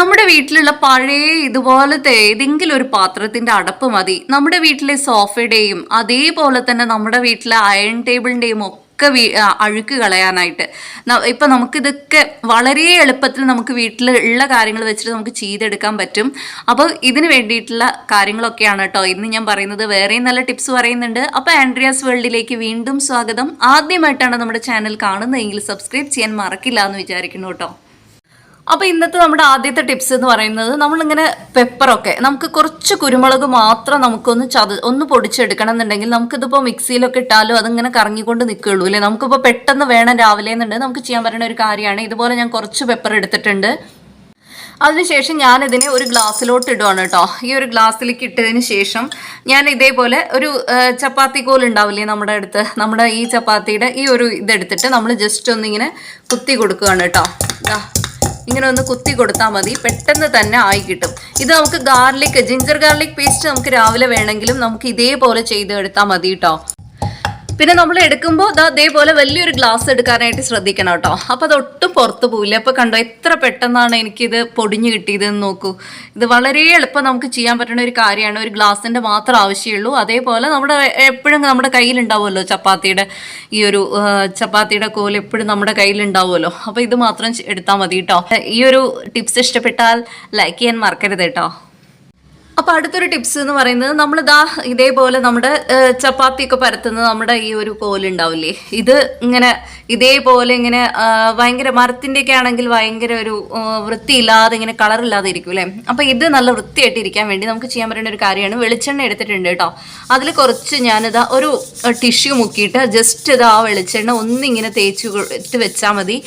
നമ്മുടെ വീട്ടിലുള്ള പഴയ ഇതുപോലത്തെ ഏതെങ്കിലും ഒരു പാത്രത്തിന്റെ അടപ്പ് മതി. നമ്മുടെ വീട്ടിലെ സോഫയുടെയും അതേപോലെ തന്നെ നമ്മുടെ വീട്ടിലെ അയൺ ടേബിളിന്റെയും ഒക്കെ അഴുക്ക് കളയാനായിട്ട്. ഇപ്പൊ നമുക്കിതൊക്കെ വളരെ എളുപ്പത്തിൽ നമുക്ക് വീട്ടിൽ ഉള്ള കാര്യങ്ങൾ വെച്ചിട്ട് നമുക്ക് ചെയ്തെടുക്കാൻ പറ്റും. അപ്പോൾ ഇതിന് വേണ്ടിയിട്ടുള്ള കാര്യങ്ങളൊക്കെയാണ് കേട്ടോ. ഇന്ന് ഞാൻ പറയുന്നത് വേറെയും നല്ല ടിപ്സ് പറയുന്നുണ്ട്. അപ്പോൾ ആൻഡ്രിയാസ് വേൾഡിലേക്ക് വീണ്ടും സ്വാഗതം. ആദ്യമായിട്ടാണ് നമ്മുടെ ചാനൽ കാണുന്നതെങ്കിൽ സബ്സ്ക്രൈബ് ചെയ്യാൻ മറക്കില്ല എന്ന് വിചാരിക്കുന്നു കേട്ടോ. അപ്പോൾ ഇന്നത്തെ നമ്മുടെ ആദ്യത്തെ ടിപ്സ് എന്ന് പറയുന്നത് നമ്മളിങ്ങനെ പെപ്പറൊക്കെ നമുക്ക് കുറച്ച് കുരുമുളക് മാത്രം നമുക്കൊന്ന് ചത ഒന്ന് പൊടിച്ചെടുക്കണം എന്നുണ്ടെങ്കിൽ നമുക്കിതിപ്പോൾ മിക്സിയിലൊക്കെ ഇട്ടാലും അതിങ്ങനെ കറങ്ങിക്കൊണ്ട് നിൽക്കുകയുള്ളൂ അല്ലേ? നമുക്കിപ്പോൾ പെട്ടെന്ന് വേണം രാവിലെ എന്നുണ്ടെങ്കിൽ നമുക്ക് ചെയ്യാൻ പറ്റുന്ന ഒരു കാര്യമാണ്. ഇതുപോലെ ഞാൻ കുറച്ച് പെപ്പർ എടുത്തിട്ടുണ്ട്. അതിനുശേഷം ഞാനിതിനെ ഒരു ഗ്ലാസ്സിലോട്ട് ഇടുവാണ് കേട്ടോ. ഈ ഒരു ഗ്ലാസ്സിലേക്ക് ഇട്ടതിന് ശേഷം ഞാൻ ഇതേപോലെ ഒരു ചപ്പാത്തി കോൽ ഉണ്ടാവില്ലേ നമ്മുടെ അടുത്ത്? നമ്മുടെ ഈ ചപ്പാത്തിയുടെ ഈ ഒരു ഇതെടുത്തിട്ട് നമ്മൾ ജസ്റ്റ് ഒന്നിങ്ങനെ കുത്തി കൊടുക്കുകയാണ് കേട്ടോ. ഇങ്ങനെ ഒന്ന് കുത്തി കൊടുത്താൽ മതി. പെട്ടെന്ന് തന്നെ ആയി കിട്ടും. ഇത് നമുക്ക് ഗാർലിക് ജിഞ്ചർ ഗാർലിക് പേസ്റ്റ് നമുക്ക് രാവിലെ വേണമെങ്കിലും നമുക്ക് ഇതേപോലെ ചെയ്ത് എടുത്താൽ മതി കേട്ടോ പിന്നെ നമ്മൾ എടുക്കുമ്പോൾ അതേപോലെ വലിയൊരു ഗ്ലാസ് എടുക്കാനായിട്ട് ശ്രദ്ധിക്കണം കേട്ടോ. അപ്പോൾ അത് ഒട്ടും പുറത്ത് പോവില്ല. അപ്പോൾ കണ്ടോ എത്ര പെട്ടെന്നാണ് എനിക്കിത് പൊടിഞ്ഞു കിട്ടിയതെന്ന് നോക്കൂ. ഇത് വളരെ എളുപ്പം നമുക്ക് ചെയ്യാൻ പറ്റുന്ന ഒരു കാര്യമാണ്. ഒരു ഗ്ലാസിന്റെ മാത്രം ആവശ്യമുള്ളൂ. അതേപോലെ നമ്മുടെ എപ്പോഴും നമ്മുടെ കയ്യിലുണ്ടാവുമല്ലോ ചപ്പാത്തിയുടെ ഈ ഒരു ചപ്പാത്തിയുടെ കോൽ എപ്പോഴും നമ്മുടെ കയ്യിലുണ്ടാവുമല്ലോ. അപ്പോൾ ഇത് മാത്രം എടുത്താൽ മതി കേട്ടോ. ഈ ഒരു ടിപ്സ് ഇഷ്ടപ്പെട്ടാൽ ലൈക്ക് ചെയ്യാൻ മറക്കരുത് കേട്ടോ. അപ്പോൾ അടുത്തൊരു ടിപ്സ് എന്ന് പറയുന്നത് നമ്മൾ ഇതാ ഇതേപോലെ നമ്മുടെ ചപ്പാത്തി ഒക്കെ പരത്തുന്നത് നമ്മുടെ ഈ ഒരു കോലുണ്ടാവില്ലേ ഇത് ഇങ്ങനെ ഇതേപോലെ ഇങ്ങനെ ഭയങ്കര മരത്തിന്റെയൊക്കെ ആണെങ്കിൽ ഭയങ്കര ഒരു വൃത്തിയില്ലാതെ ഇങ്ങനെ കളർ ഇല്ലാതെ ഇരിക്കും അല്ലേ? അപ്പോൾ ഇത് നല്ല വൃത്തിയായിട്ട് ഇരിക്കാൻ വേണ്ടി നമുക്ക് ചെയ്യാൻ പറ്റുന്ന ഒരു കാര്യമാണ്. വെളിച്ചെണ്ണ എടുത്തിട്ടുണ്ട് കേട്ടോ. അതിൽ കുറച്ച് ഞാനിതാ ഒരു ടിഷ്യൂ മുക്കിയിട്ട് ജസ്റ്റ് ഇത് ആ വെളിച്ചെണ്ണ ഒന്നിങ്ങനെ തേച്ച് ഇട്ട് വെച്ചാൽ മതി.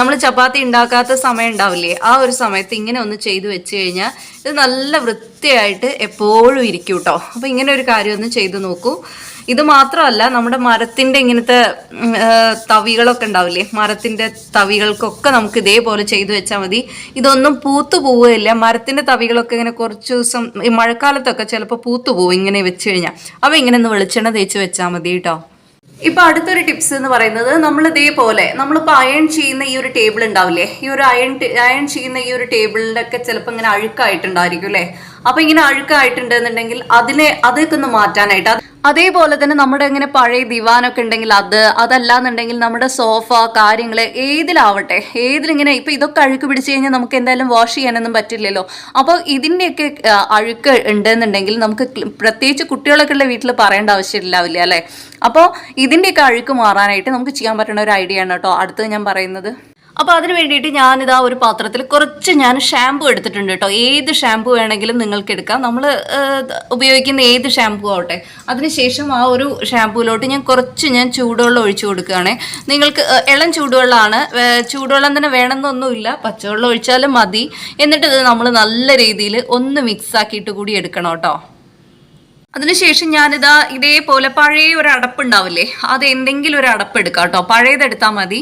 നമ്മൾ ചപ്പാത്തി ഉണ്ടാക്കാത്ത സമയം ഉണ്ടാവില്ലേ? ആ ഒരു സമയത്ത് ഇങ്ങനെ ഒന്ന് ചെയ്ത് വെച്ച് കഴിഞ്ഞാൽ ഇത് നല്ല വൃത്തിയായിട്ട് എപ്പോഴും ഇരിക്കും കേട്ടോ അപ്പോൾ ഇങ്ങനെ ഒരു കാര്യം ഒന്ന് ചെയ്ത് നോക്കൂ. ഇത് മാത്രമല്ല നമ്മുടെ മരത്തിന്റെ ഇങ്ങനത്തെ തവികളൊക്കെ ഉണ്ടാവില്ലേ? മരത്തിന്റെ തവികൾക്കൊക്കെ നമുക്ക് ഇതേപോലെ ചെയ്തു വെച്ചാൽ മതി. ഇതൊന്നും പൂത്തു പോവുകയില്ല. മരത്തിന്റെ തവികളൊക്കെ ഇങ്ങനെ കുറച്ച് ദിവസം ഈ മഴക്കാലത്തൊക്കെ ചിലപ്പോൾ പൂത്തു പോവും ഇങ്ങനെ വെച്ച് കഴിഞ്ഞാൽ. അപ്പോൾ ഇങ്ങനെ ഒന്ന് വെളിച്ചെണ്ണ തേച്ച് വെച്ചാൽ മതി കേട്ടോ. ഇപ്പൊ അടുത്തൊരു ടിപ്സ് എന്ന് പറയുന്നത് നമ്മൾ ഇതേപോലെ നമ്മളിപ്പോൾ അയൺ ചെയ്യുന്ന ഈ ഒരു ടേബിൾ ഉണ്ടാവില്ലേ? ഈ ഒരു അയൺ അയൺ ചെയ്യുന്ന ഈ ഒരു ടേബിളിലൊക്കെ ചിലപ്പോൾ ഇങ്ങനെ അഴുക്കായിട്ടുണ്ടായിരിക്കും അല്ലേ? അപ്പൊ ഇങ്ങനെ അഴുക്കായിട്ടുണ്ടെന്നുണ്ടെങ്കിൽ അതിനെ അതൊക്കെ ഒന്ന് മാറ്റാനായിട്ട് അതേപോലെ തന്നെ നമ്മുടെ ഇങ്ങനെ പഴയ ദിവാനൊക്കെ ഉണ്ടെങ്കിൽ അത് അതല്ലാന്നുണ്ടെങ്കിൽ നമ്മുടെ സോഫ കാര്യങ്ങൾ ഏതിലാവട്ടെ ഏതിലിങ്ങനെ ഇപ്പം ഇതൊക്കെ അഴുക്ക് പിടിച്ചു കഴിഞ്ഞാൽ നമുക്ക് എന്തായാലും വാഷ് ചെയ്യാനൊന്നും പറ്റില്ലല്ലോ. അപ്പോൾ ഇതിന്റെയൊക്കെ അഴുക്ക് ഉണ്ടെന്നുണ്ടെങ്കിൽ നമുക്ക് പ്രത്യേകിച്ച് കുട്ടികളൊക്കെ ഉള്ള വീട്ടിൽ പറയേണ്ട ആവശ്യമില്ലാവില്ല അല്ലേ? അപ്പോൾ ഇതിന്റെയൊക്കെ അഴുക്ക് മാറാനായിട്ട് നമുക്ക് ചെയ്യാൻ പറ്റുന്ന ഒരു ഐഡിയ ആണ് കേട്ടോ. അടുത്തത് ഞാൻ പറയുന്നത്. അപ്പോൾ അതിന് വേണ്ടിയിട്ട് ഞാനിതാ ഒരു പാത്രത്തിൽ കുറച്ച് ഞാൻ ഷാമ്പു എടുത്തിട്ടുണ്ട് കേട്ടോ. ഏത് ഷാമ്പു വേണമെങ്കിലും നിങ്ങൾക്ക് എടുക്കാം. നമ്മൾ ഉപയോഗിക്കുന്ന ഏത് ഷാമ്പു ആവട്ടെ. അതിനുശേഷം ആ ഒരു ഷാമ്പുവിലോട്ട് ഞാൻ കുറച്ച് ഞാൻ ചൂടുവെള്ളം ഒഴിച്ചു കൊടുക്കുകയാണ്. നിങ്ങൾക്ക് ഇളം ചൂടുവെള്ളമാണ് ചൂടുവെള്ളം തന്നെ വേണമെന്നൊന്നുമില്ല. പച്ചവെള്ളം ഒഴിച്ചാലും മതി. എന്നിട്ട് ഇത് നമ്മൾ നല്ല രീതിയിൽ ഒന്ന് മിക്സ് ആക്കിയിട്ട് കൂടി എടുക്കണം കേട്ടോ. അതിനുശേഷം ഞാനിതാ ഇതേപോലെ പഴയ ഒരു അടപ്പ് ഉണ്ടാവില്ലേ? അത് എന്തെങ്കിലും ഒരു അടപ്പ് എടുക്കാം കേട്ടോ. പഴയതെടുത്താൽ മതി.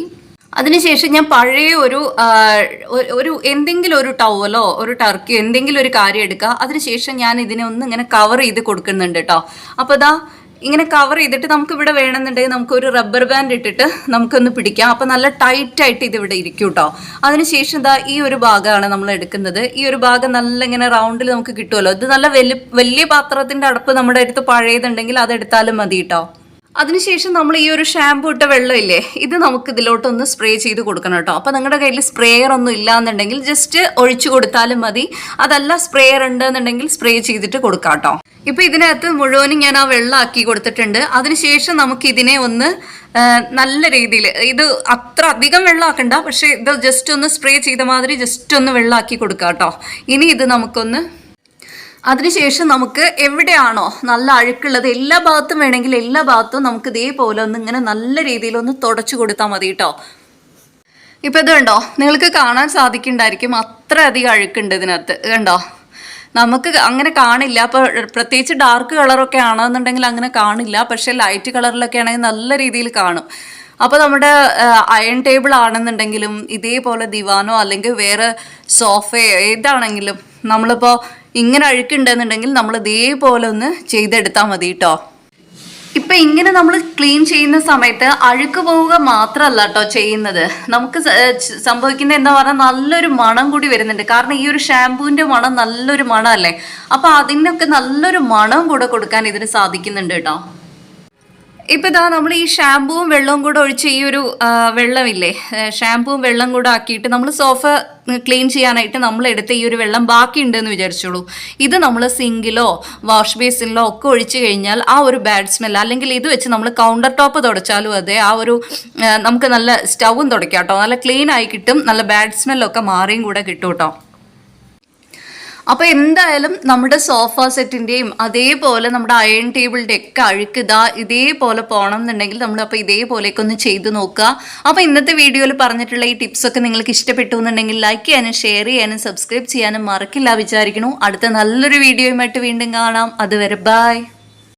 അതിനുശേഷം ഞാൻ പഴയ ഒരു ഒരു- എന്തെങ്കിലും ഒരു ടവലോ ഒരു ടർക്കിയോ എന്തെങ്കിലും ഒരു കാര്യം എടുക്കുക. അതിനുശേഷം ഞാൻ ഇതിനെ ഒന്ന് ഇങ്ങനെ കവർ ചെയ്ത് കൊടുക്കുന്നുണ്ട് കേട്ടോ അപ്പോൾ ഇതാ ഇങ്ങനെ കവർ ചെയ്തിട്ട് നമുക്ക് ഇവിടെ വേണമെന്നുണ്ടെങ്കിൽ നമുക്ക് ഒരു റബ്ബർ ബാൻഡ് ഇട്ടിട്ട് നമുക്കൊന്ന് പിടിക്കാം. അപ്പോൾ നല്ല ടൈറ്റ് ആയിട്ട് ഇത് ഇവിടെ ഇരിക്കും കേട്ടോ അതിനുശേഷം ഇതാ ഈ ഒരു ഭാഗമാണ് നമ്മൾ എടുക്കുന്നത്. ഈ ഒരു ഭാഗം നല്ല ഇങ്ങനെ റൗണ്ടിൽ നമുക്ക് കിട്ടുമല്ലോ ഇത് നല്ല വലിയ വലിയ പാത്രത്തിന്റെ അടുപ്പ് നമ്മുടെ അടുത്ത് പഴയതുണ്ടെങ്കിൽ അത് എടുത്താലും മതി കേട്ടോ അതിനുശേഷം നമ്മൾ ഈ ഒരു ഷാമ്പു ഇട്ട വെള്ളമില്ലേ ഇത് നമുക്ക് ഇതിലോട്ടൊന്ന് സ്പ്രേ ചെയ്ത് കൊടുക്കണം കേട്ടോ. അപ്പോൾ നിങ്ങളുടെ കയ്യിൽ സ്പ്രേയർ ഒന്നും ഇല്ലാന്നുണ്ടെങ്കിൽ ജസ്റ്റ് ഒഴിച്ചു കൊടുത്താലും മതി. അതല്ല സ്പ്രേയർ ഉണ്ടെന്നുണ്ടെങ്കിൽ സ്പ്രേ ചെയ്തിട്ട് കൊടുക്കാം കേട്ടോ. ഇപ്പം ഇതിനകത്ത് മുഴുവനും ഞാൻ ആ വെള്ളം ആക്കി കൊടുത്തിട്ടുണ്ട്. അതിനുശേഷം നമുക്ക് ഇതിനെ ഒന്ന് നല്ല രീതിയിൽ ഇത് അത്ര അധികം വെള്ളമാക്കണ്ട പക്ഷേ ഇത് ജസ്റ്റ് ഒന്ന് സ്പ്രേ ചെയ്ത മാതിരി ജസ്റ്റ് ഒന്ന് വെള്ളമാക്കി കൊടുക്കാം കേട്ടോ. ഇനി ഇത് നമുക്കൊന്ന് അതിനുശേഷം നമുക്ക് എവിടെയാണോ നല്ല അഴുക്കുള്ളത് എല്ലാ ഭാഗത്തും വേണമെങ്കിൽ എല്ലാ ഭാഗത്തും നമുക്ക് ഇതേപോലെ ഒന്ന് ഇങ്ങനെ നല്ല രീതിയിൽ ഒന്ന് തുടച്ചു കൊടുത്താൽ മതി കേട്ടോ ഇപ്പം ഇത് കണ്ടോ? നിങ്ങൾക്ക് കാണാൻ സാധിക്കുന്നുണ്ടായിരിക്കും അത്ര അധികം അഴുക്കുണ്ട് ഇതിനകത്ത്. കണ്ടോ? നമുക്ക് അങ്ങനെ കാണില്ല. അപ്പോൾ പ്രത്യേകിച്ച് ഡാർക്ക് കളറൊക്കെ ആണെന്നുണ്ടെങ്കിൽ അങ്ങനെ കാണില്ല. പക്ഷേ ലൈറ്റ് കളറിലൊക്കെ ആണെങ്കിൽ നല്ല രീതിയിൽ കാണും. അപ്പോൾ നമ്മുടെ അയൺ ടേബിൾ ആണെന്നുണ്ടെങ്കിലും ഇതേപോലെ ദിവാനോ അല്ലെങ്കിൽ വേറെ സോഫയോ ഏതാണെങ്കിലും നമ്മളിപ്പോൾ ഇങ്ങനെ അഴുക്കുണ്ടെന്നുണ്ടെങ്കിൽ നമ്മൾ ഇതേപോലെ ഒന്ന് ചെയ്തെടുത്താൽ മതി കേട്ടോ ഇപ്പം ഇങ്ങനെ നമ്മൾ ക്ലീൻ ചെയ്യുന്ന സമയത്ത് അഴുക്ക് പോവുക മാത്രമല്ല കേട്ടോ ചെയ്യുന്നത്. നമുക്ക് സംഭവിക്കുന്ന എന്താ പറഞ്ഞാൽ നല്ലൊരു മണം കൂടി വരുന്നുണ്ട്. കാരണം ഈ ഒരു ഷാമ്പൂവിന്റെ മണം നല്ലൊരു മണമല്ലേ? അപ്പോൾ അതിനൊക്കെ നല്ലൊരു മണം കൂടെ കൊടുക്കാൻ ഇതിന് സാധിക്കുന്നുണ്ട് കേട്ടോ ഇപ്പൊ ഇതാ നമ്മൾ ഈ ഷാമ്പുവും വെള്ളവും കൂടെ ഒഴിച്ച് ഈ ഒരു വെള്ളമില്ലേ ഷാമ്പുവും വെള്ളം കൂടെ ആക്കിയിട്ട് നമ്മൾ സോഫ ക്ലീൻ ചെയ്യാനായിട്ട് നമ്മൾ എടുത്ത ഈ ഒരു വെള്ളം ബാക്കി ഉണ്ടെന്ന് വിചാരിച്ചോളൂ. ഇത് നമ്മൾ സിങ്കിലോ വാഷ് ബേസിനിലോ ഒക്കെ ഒഴിച്ചു കഴിഞ്ഞാൽ ആ ഒരു ബാഡ് സ്മെൽ അല്ലെങ്കിൽ ഇത് വെച്ച് നമ്മൾ കൗണ്ടർ ടോപ്പ് തുടച്ചാലും അതെ ആ ഒരു നമുക്ക് നല്ല സ്റ്റൗവും തുടയ്ക്കാം കേട്ടോ. നല്ല ക്ലീൻ ആയി കിട്ടും നല്ല ബാഡ് സ്മെല്ലൊക്കെ മാറിയും കൂടെ കിട്ടും കേട്ടോ. അപ്പൊ എന്തായാലും നമ്മുടെ സോഫ സെറ്റിന്റെയും അതേപോലെ നമ്മുടെ അയൺ ടേബിളിന്റെ ഒക്കെ അഴുക്ക് ഇതാ ഇതേപോലെ പോകണം എന്നുണ്ടെങ്കിൽ നമ്മൾ അപ്പൊ ഇതേപോലെയൊക്കെ ഒന്ന് ചെയ്തു നോക്കുക. അപ്പോൾ ഇന്നത്തെ വീഡിയോയിൽ പറഞ്ഞിട്ടുള്ള ഈ ടിപ്സ് ഒക്കെ നിങ്ങൾക്ക് ഇഷ്ടപ്പെട്ടു എന്നുണ്ടെങ്കിൽ ലൈക്ക് ചെയ്യാനും ഷെയർ ചെയ്യാനും സബ്സ്ക്രൈബ് ചെയ്യാനും മറക്കില്ല വിചാരിക്കണു അടുത്ത നല്ലൊരു വീഡിയോയുമായിട്ട് വീണ്ടും കാണാം. അതുവരെ ബൈ